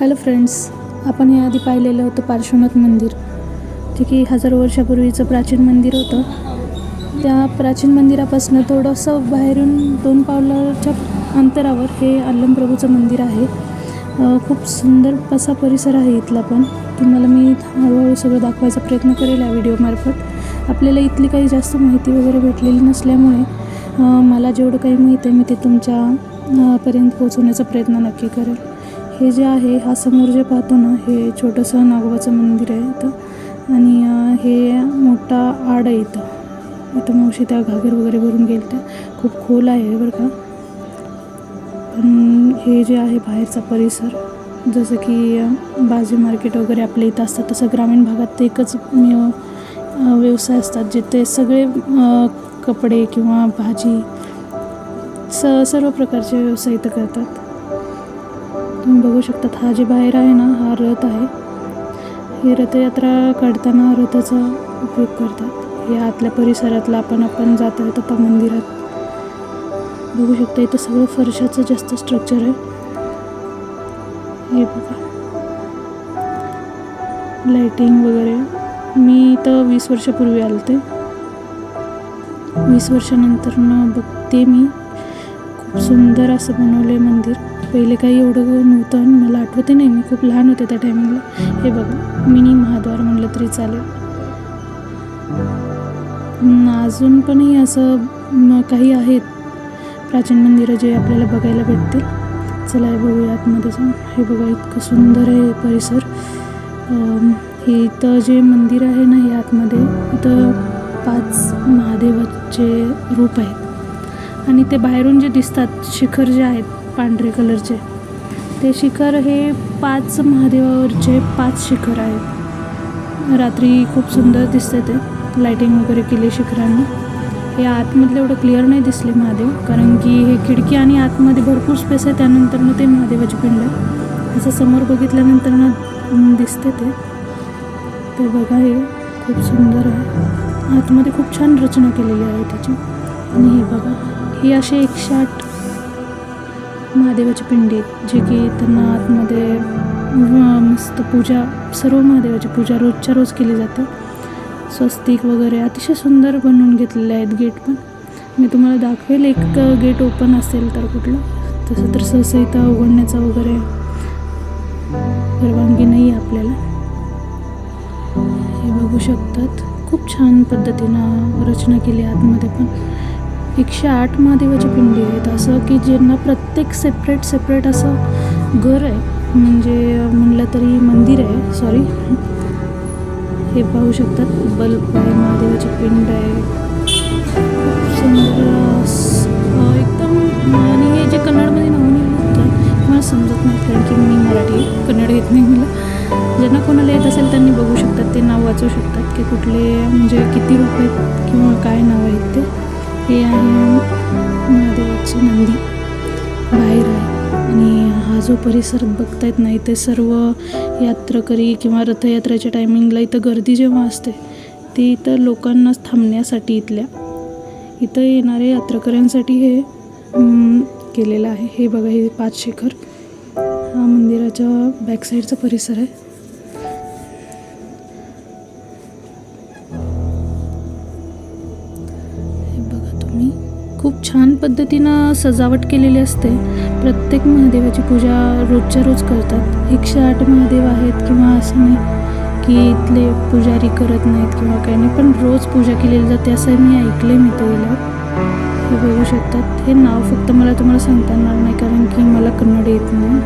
Hello friends आपण याआधी पाहिलेलं होतं पार्श्वनाथ मंदिर. जे की हजारो वर्षापूर्वीचं प्राचीन मंदिर होतं. त्या प्राचीन मंदिरापासून थोडंसं बाहेरून दोन पावलाच्या अंतरावर हे अल्लमप्रभूचं मंदिर आहे. खूप सुंदर असा परिसर आहे इथला पण. तुम्हाला मी हळूहळू सगळं दाखवायचा प्रयत्न करेल या व्हिडिओमार्फत आपल्याला इथली काही जास्त माहिती वगैरे भेटलेली नसल्यामुळे मला जेवढं काही माहीत आहे मी ते तुमच्या पर्यंत पोहोचवण्याचा प्रयत्न नक्की करेल. हे जे आहे हा समोर जे पाहतो ना हे छोटंसं नागोबाचं मंदिर आहे इथं. आणि हे मोठा आड आहे इथं. इथं मावशी त्या घागर वगैरे भरून गेल त्या खूप खोल आहे बरं का. पण हे जे आहे बाहेरचा परिसर जसं की बाजी भाजी मार्केट वगैरे आपल्या इथं असतात तसं ग्रामीण भागात ते एकच व्यवसाय असतात जिथे सगळे कपडे किंवा भाजी स सर्व प्रकारचे व्यवसाय इथं करतात. तुम्ही बघू शकतात हा जे बाहेर आहे ना हा रथ आहे. ही रथयात्रा काढताना रथाचा उपयोग करतात. हे आतल्या परिसरातला आपण आपण जात आहे आता मंदिरात. बघू शकता इथं सगळं फरशाचं जास्त स्ट्रक्चर आहे. हे बघा. लाईटिंग वगैरे. मी इथं वीस वर्षापूर्वी आलते. वीस वर्षानंतर बघते मी. खूप सुंदर असं बनवलं आहे मंदिर. पहिले काही एवढं नव्हतं आणि मला आठवते नाही मी खूप लहान होते त्या टायमिंगला. हे बघा मिनी महाद्वार म्हणलं तरी चालेल. अजून पणही असं काही आहेत. प्राचीन मंदिरं जे आपल्याला बघायला भेटतील. चला हे बघूया आतमध्ये जाऊन. हे बघा इतकं सुंदर आहे परिसर. हे इथं जे मंदिर आहे ना हे आतमध्ये इथं पाच महादेवाचे रूप आहेत. आणि ते बाहेरून जे दिसतात शिखर जे आहेत पांढरे कलरचे ते शिखर हे पाच महादेवावरचे पाच शिखर आहेत. रात्री खूप सुंदर दिसते ते. लाईटिंग वगैरे केली शिखरांनी. हे आतमधलं एवढं क्लिअर नाही दिसले महादेव कारण की हे खिडकी आणि आतमध्ये भरपूर स्पेस आहे त्यानंतर मग ते महादेवाची पिंड आहे. असं समोर बघितल्यानंतर ना दिसते ते. ते बघा हे खूप सुंदर आहे. आतमध्ये खूप छान रचना केलेली आहे त्याची. आणि हे बघा ही अशी एकशे आठ महादेवाची पिंडी आहेत जे की त्यांना आतमध्ये मस्त पूजा सर्व महादेवाची पूजा रोजच्या रोज केली जाते. स्वस्तिक वगैरे अतिशय सुंदर बनवून घेतलेले आहेत गेट पण. मी तुम्हाला दाखवेल एक गेट ओपन असेल तर कुठलं. तसं तर सहसा इथं उघडण्याचा वगैरे परवानगी नाही आहे आपल्याला. हे बघू शकतात. खूप छान पद्धतीनं रचना केली आहे आतमध्ये पण. एकशे आठ महादेवाची पिंडी आहेत. असं की ज्यांना प्रत्येक सेपरेट सेपरेट असं घर आहे म्हणजे म्हणलं तरी मंदिर आहे सॉरी हे पाहू शकतात. बल्ब आहे महादेवाची पिंड आहे. सुंदर एकदम आणि हे जे कन्नडमध्ये नाव लिहिलं मला समजत नाही कारण की मी मराठी कन्नड येत नाही मला. ज्यांना कोणाला येत असेल त्यांनी बघू शकतात ते नाव वाचू शकतात की कुठले म्हणजे किती रूप आहेत किंवा काय नाव आहेत ते. हे आहे महादेवाची नंदी. बाहेर आहे. आणि हा जो परिसर बघतायत ना इथे सर्व यात्रकरी किंवा रथयात्रेच्या टायमिंगला इथं गर्दी जेव्हा असते ती इथं लोकांना थांबण्यासाठी इथल्या इथं येणाऱ्या यात्रकऱ्यांसाठी हे केलेलं आहे. हे बघा हे पाच शेखर. हा मंदिराच्या बॅकसाईडचा परिसर आहे. खूप छान पद्धतीनं सजावट केलेली असते. प्रत्येक महादेवाची पूजा रोजच्या रोज करतात. एकशे आठ महादेव आहेत किंवा असं नाही की इथले पुजारी करत नाहीत किंवा काही नाही पण रोज पूजा केलेली जाते असं मी ऐकलं मी तर हे बघू शकतात. हे नाव फक्त मला तुम्हाला सांगता येणार नाही कारण की मला कन्नड येत नाही.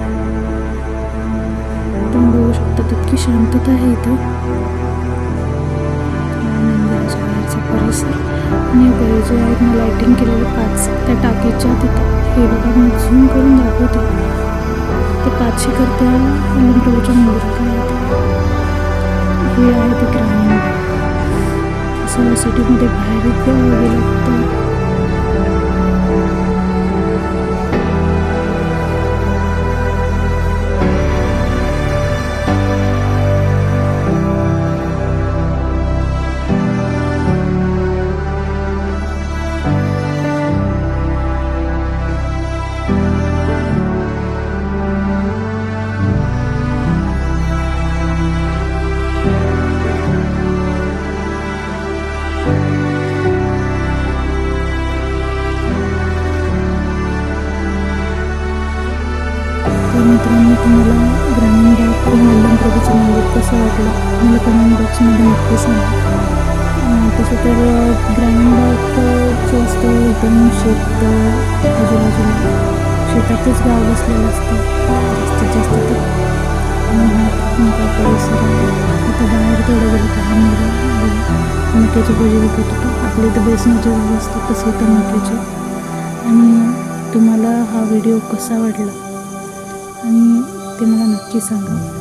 पण बघू शकता इतकी शांतता आहे इथं. जे आहेत ना लाईटिंग केलेले पाच त्या टाकीच्या तिथे. हे बघा मी झूम करून दाखवते. ते पाचशे करत्या अलंप्रभूच्या मूर्ती आहेत. हे आहे ते ग्रामीण. असं सिटीमध्ये बाहेर गेलं तर तर मित्रांनो तुम्हाला ग्रामीण भाग किंवा वल्लम प्रभूचं मंदिर म्हणजे कसं वाटलं? मला कमेंट बॉक्समध्ये नक्की सांगा. तसं तर ग्रामीण भाग अं, जो असतो एकदम शेत आजूबाजूला शेतातच गाव बसलेलं असतं. जास्तीत जास्त तर मोठा परिसर आहे. आता बाहेर थोडं गेलं तर मुलं मक्याचे भजी विकत होतो आपले तर बेसनाचे भजी असतात तसे तर मक्याचे आणि तुम्हाला हा व्हिडिओ कसा वाटला? आणि ते मला नक्की सांगा.